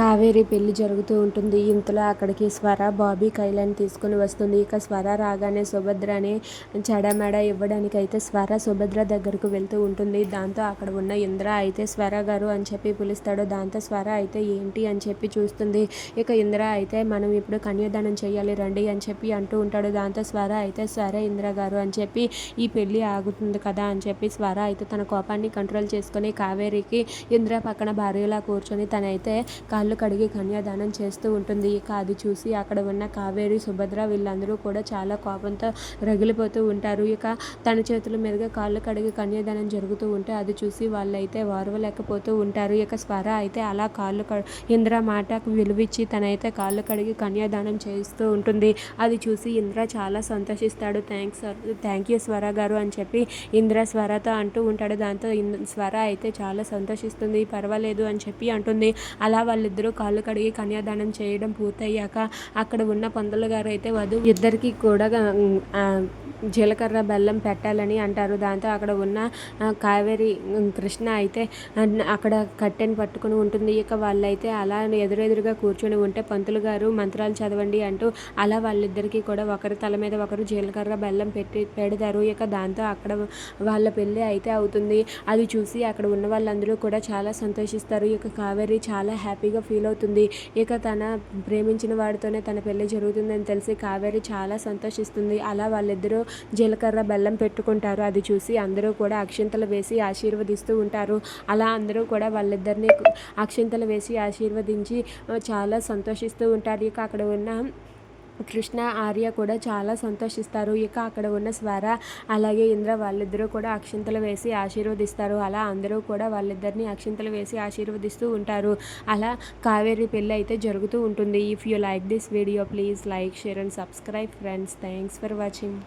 కావేరి పెళ్ళి జరుగుతూ ఉంటుంది. ఇంతలో అక్కడికి స్వర బాబీ కైలాన్ని తీసుకుని వస్తుంది. ఇక స్వర రాగానే సుభద్రని చెడమెడ ఇవ్వడానికి అయితే స్వర సుభద్ర దగ్గరకు వెళ్తూ ఉంటుంది. దాంతో అక్కడ ఉన్న ఇంద్ర అయితే స్వర గారు అని చెప్పి పిలుస్తాడు. దాంతో స్వర అయితే ఏంటి అని చెప్పి చూస్తుంది. ఇక ఇంద్ర అయితే మనం ఇప్పుడు కన్యాదానం చేయాలి రండి అని చెప్పి అంటూ ఉంటాడు. దాంతో స్వర అయితే సరే ఇంద్ర గారు అని చెప్పి ఈ పెళ్ళి ఆగుతుంది కదా అని చెప్పి స్వర అయితే తన కోపాన్ని కంట్రోల్ చేసుకొని కావేరికి ఇంద్ర పక్కన భార్యలా కూర్చొని తనైతే కాళ్ళు కడిగి కన్యాదానం చేస్తూ ఉంటుంది. ఇక అది చూసి అక్కడ ఉన్న కావేరి సుభద్ర వీళ్ళందరూ కూడా చాలా కోపంతో రగిలిపోతూ ఉంటారు. ఇక తన చేతుల మీదుగా కాళ్ళు కడిగి కన్యాదానం జరుగుతూ ఉంటే అది చూసి వాళ్ళైతే వారవలేకపోతూ ఉంటారు. ఇక స్వర అయితే అలా కాళ్ళు ఇంద్ర మాటకు విలువిచ్చి తనైతే కాళ్ళు కడిగి కన్యాదానం చేస్తూ ఉంటుంది. అది చూసి ఇంద్ర చాలా సంతోషిస్తాడు. థ్యాంక్స్ థ్యాంక్ యూ స్వర గారు అని చెప్పి ఇంద్ర స్వరతో అంటూ ఉంటాడు. దాంతో స్వర అయితే చాలా సంతోషిస్తుంది. పర్వాలేదు అని చెప్పి అంటుంది. అలా వాళ్ళు వాళ్ళిద్దరూ కాళ్ళు కడిగి కన్యాదానం చేయడం పూర్తయ్యాక అక్కడ ఉన్న పంతులు గారు అయితే వధు ఇద్దరికి కూడా జీలకర్ర బెల్లం పెట్టాలని అంటారు. దాంతో అక్కడ ఉన్న కావేరి కృష్ణ అయితే అక్కడ కట్టెని పట్టుకుని ఉంటుంది. ఇక వాళ్ళైతే అలా ఎదురెదురుగా కూర్చొని ఉంటే పంతులు గారు మంత్రాలు చదవండి అంటూ అలా వాళ్ళిద్దరికీ కూడా ఒకరి తల మీద ఒకరు జీలకర్ర బెల్లం పెట్టి పెడతారు. ఇక దాంతో అక్కడ వాళ్ళ పెళ్ళి అయితే అవుతుంది. అది చూసి అక్కడ ఉన్న వాళ్ళందరూ కూడా చాలా సంతోషిస్తారు. ఇక కావేరి చాలా హ్యాపీగా హ్యాపీగా ఫీల్ అవుతుంది. ఇక తన ప్రేమించిన వాడితోనే తన పెళ్ళి జరుగుతుందని తెలిసి కావేరి చాలా సంతోషిస్తుంది. అలా వాళ్ళిద్దరూ జీలకర్ర బెల్లం పెట్టుకుంటారు. అది చూసి అందరూ కూడా అక్షింతలు వేసి ఆశీర్వదిస్తూ ఉంటారు. అలా అందరూ కూడా వాళ్ళిద్దరిని అక్షింతలు వేసి ఆశీర్వదించి చాలా సంతోషిస్తూ ఉంటారు. ఇక అక్కడ ఉన్న కృష్ణ ఆర్య కూడా చాలా సంతోషిస్తారు. ఇక అక్కడ ఉన్న స్వర అలాగే ఇంద్ర వాళ్ళిద్దరూ కూడా అక్షింతలు వేసి ఆశీర్వదిస్తారు. అలా అందరూ కూడా వాళ్ళిద్దరిని అక్షింతలు వేసి ఆశీర్వదిస్తూ ఉంటారు. అలా కావేరి పెళ్ళి అయితే జరుగుతూ ఉంటుంది. If you like this video please like share and subscribe friends thanks for watching